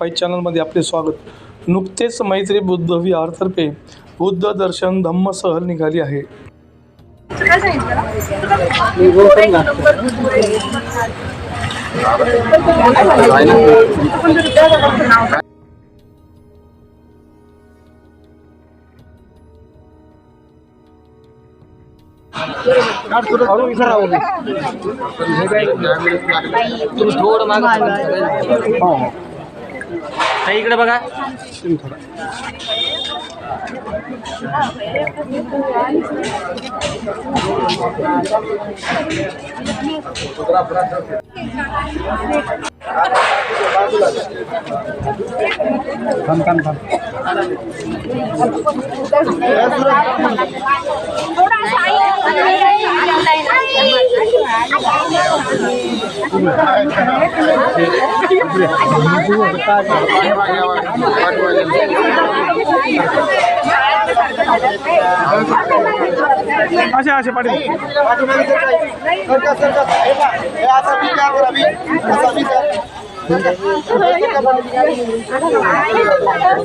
Five चॅनलमध्ये आपले स्वागत. नुकतेच मैत्री बुद्ध विहारतर्फे बुद्ध दर्शन धम्म सहल निघाली आहे. काय सांगितलं तुम्ही थोडा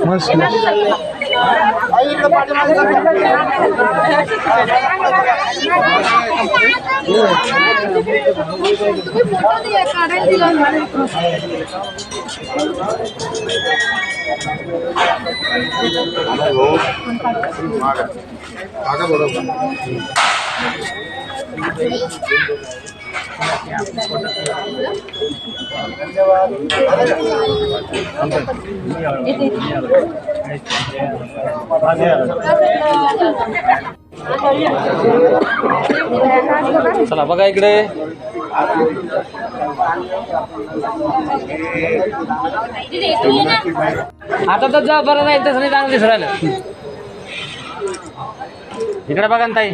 Mas, ayo ke माग इकडे बघा असे असे पाटील चला बघा इकडे. आता तर जा बरं नाही तसं नाही चांगलं दिसू राहिलं. इकडे बघा ना ताई.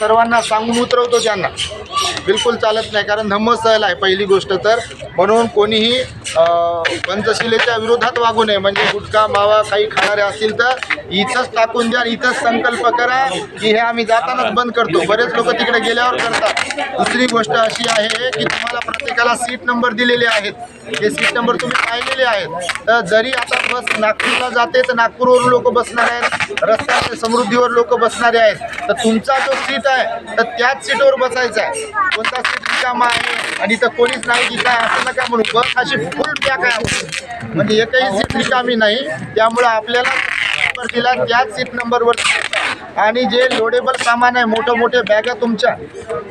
सर्वांना सांगून उतरवतो त्यांना. बिलकुल चालत नाही कारण धम्मस्थळ आहे पहिली गोष्ट तर. म्हणून कोणीही पंचशिलेच्या विरोधात वागू नये. म्हणजे गुटखा मावा काही खाणारे असतील तर इथंच टाकून द्या इथंच संकल्प करा की हे आम्ही जातानाच बंद करतो. बरेच लोक तिकडे गेल्यावर करतात. दुसरी गोष्ट अशी आहे की तुम्हाला प्रत्येकाला सीट नंबर दिलेले आहेत. हे सीट नंबर तुम्ही पाहिलेले आहेत. तर जरी आता बस नागपूरला जाते तर नागपूरवरून लोक बसणार आहेत. रस्त्यावर समृद्धीवर लोक बसणारे आहेत. तर तुमचा जो सीट आहे तर त्याच सीटवर बसायचा आहे. कोणता सीट रिकामा आहे? आणि तर कोणीच नाही की काय असं नका म्हणू. बस अशी फुल पॅक आहे म्हणजे एकही सीट रिकामी नाही. त्यामुळं आपल्याला नंबर दिला त्याच सीट नंबरवर. आणि जे लोडेबल सामान आहे मोठे मोठे बॅगा तुमच्या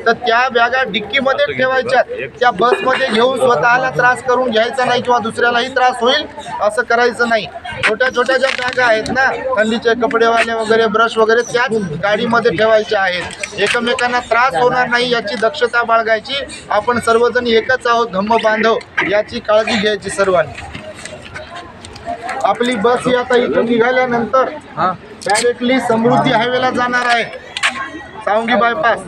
तर त्या बॅगा डिक्कीमध्ये ठेवायच्या. त्या बसमध्ये घेऊन स्वतःला त्रास करून घ्यायचा नाही किंवा दुसऱ्यालाही त्रास होईल असं करायचं नाही. छोट्या छोट्या ज्या बॅगा आहेत ना थंडीचे कपडेवाले वगैरे ब्रश वगैरे त्याच गाडीमध्ये ठेवायच्या आहेत. एकमेकांना त्रास होणार नाही याची दक्षता बाळगायची. आपण सर्वजण एकच आहोत धम्म बांधव याची काळजी घ्यायची सर्वांनी. आपली बस ही आता इथून निघाल्यानंतर डायरेक्टली समृद्धी हायवेला जाणार आहे. सावंगी बायपास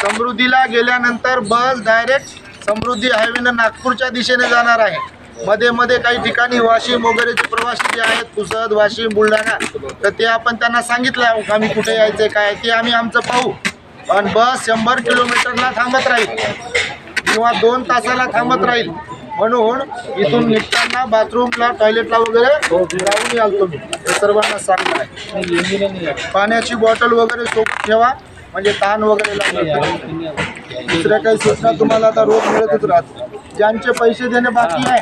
समृद्धीला गेल्यानंतर बस डायरेक्ट समृद्धी हायवेनं नागपूरच्या दिशेने जाणार आहे. मध्ये मध्ये काही ठिकाणी वाशिम वगैरेचे प्रवासी जे आहेत पुसद वाशिम बुलढाणा तर ते आपण त्यांना सांगितलं आम्ही कुठे यायचं काय? ते आम्ही आमचं पाहू. पण बस शंभर किलोमीटरला थांबत राहील. किंवा दोन तासाला थांबत राहील. म्हणून इथून निघताना बाथरूमला टॉयलेटला वगैरे जाऊन याल तुम्ही. हे सर्वांना सांगणार आहे. पाण्याची बॉटल वगैरे सोबत ठेवा. म्हणजे ताण वगैरे लागणार दुसऱ्या काही सूचना तुम्हाला आता रोज मिळतच राहत ज्यांचे पैसे देणे बाकी आहे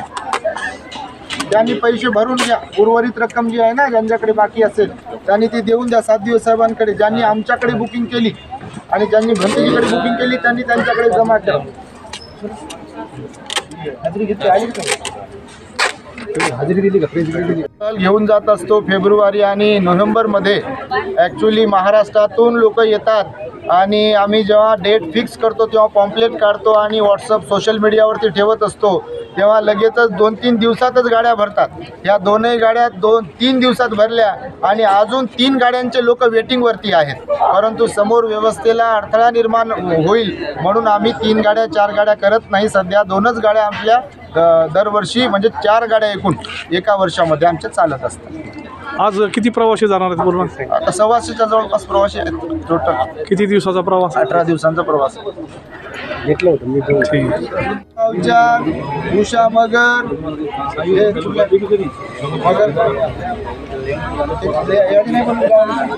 त्यांनी पैसे भरून घ्या. उर्वरित रक्कम जी आहे ना ज्यांच्याकडे बाकी असेल त्यांनी ती देऊन द्या सात दिवस साहेबांकडे. ज्यांनी आमच्याकडे बुकिंग केली आणि ज्यांनी भंतेजीकडे बुकिंग केली त्यांनी त्यांच्याकडे जमा करा. घेऊन जात असतो फेब्रुवारी आणि नोव्हेंबरमध्ये. ॲक्च्युली महाराष्ट्रातून लोक येतात. आणि आम्ही जेव्हा डेट फिक्स करतो तेव्हा पॉम्पलेट काढतो आणि व्हॉट्सअप सोशल मीडियावरती ठेवत असतो तेव्हा लगेचच दोन तीन दिवसातच गाड्या भरतात. या दोनही गाड्या दोन तीन दिवसात भरल्या आणि अजून तीन गाड्यांचे लोक वेटिंगवरती आहेत. परंतु समोर व्यवस्थेला अडथळा निर्माण होईल म्हणून आम्ही तीन गाड्या चार गाड्या करत नाही. सध्या दोनच गाड्या आपल्या दरवर्षी म्हणजे चार गाड्या एकूण एका वर्षामध्ये आमच्या चालत असतात. आज किती प्रवासी जाणार आहेत बोलवा आता सव्वाशेच्या जवळपास प्रवासी आहेत टोटल किती दिवसाचा प्रवास अठरा दिवसांचा प्रवास आहे. घेतलं होतं मी ठीक गावच्या उषा मगर हे कुठल्या? मगर ते- यादी नाही बनवली गावाला.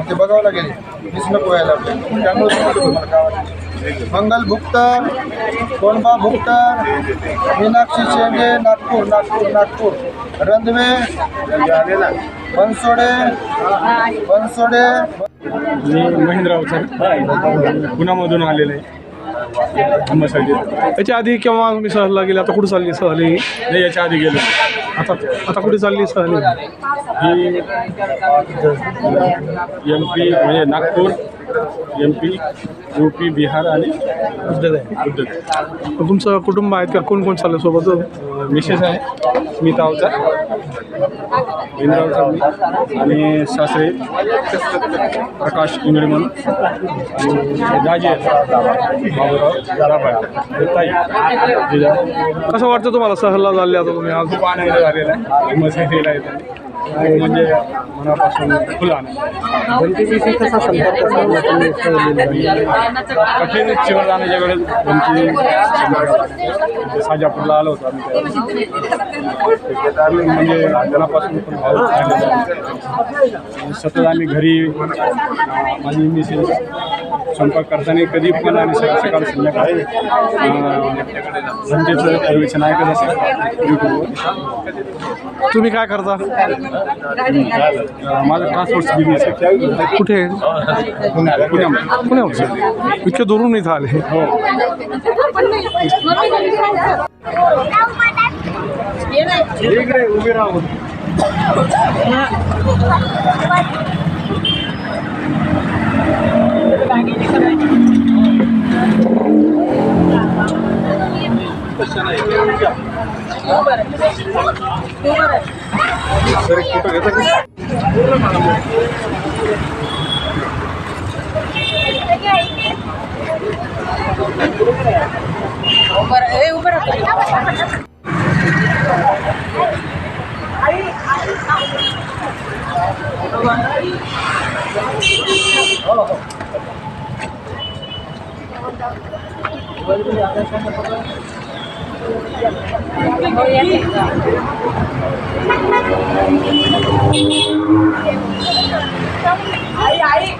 ते बघावं लागेल मीच नको यायला आपल्याला. त्यामुळे सांगतो तुम्हाला गावाला. मंगल भुक्तर कोणबा भुक्तर मीनाक्षी शेंडे नागपूर नागपूर नागपूर रंधवे बनसोडे बनसोडे. मी महेंद्र अवसर पुण्यामधून आलेलो याच्या आधी केव्हा तुम्ही सहलला गेले? आता कुठे चालली सहली? नाही याच्या आधी गेलो. आता आता कुठे चालली सहली? ही एम पी म्हणजे Nagpur M P U P Bihar आणि आहे उद्धव तुमचं कुटुंब आहेत का? कोण कोण चाललं सोबत? मिसेस आहे स्मिता अवचार महेंद्र अवचार मी आणि सासरे प्रकाश इंगळे म्हणून. आणि दाजी आहेत बाबूराव दाभाळ हे ताई जिजा. कसं वाटतं तुम्हाला सहलला चालले आता तुम्ही आज? खूप आनंद झालेला आहे. आहे. खूप म्हणजे मनापासून खुला गणपतीशी कसा संपर्क साधला तुम्ही? कठीण चिवड जाण्याच्या वेळेस गणपती साजापूरला आलो होतो आम्ही आम्ही म्हणजे जनापासून पण भाव सतत आम्ही घरी माझी मिसेस स्वयंपाक करताना कधी पण आणि सकाळ सकाळ संध्याकाळी अं, घंटेचं ऐकत असेल यूट्यूबवर तुम्ही काय करता? माझं ट्रान्सपोर्ट बिझनेस आहे. कुठे आहे? पुण्यामध्ये पुण्यामध्ये इतके दुरून इथं आले. हो. उभे राहून सर एक फ़ोटो घेता ऊपर ए ऊपर Thank you. Vậy vậy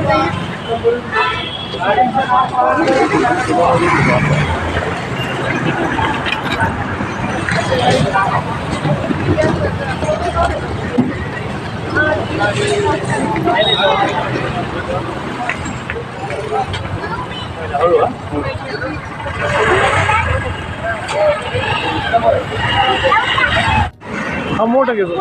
Thank you. हा मोठं घेतो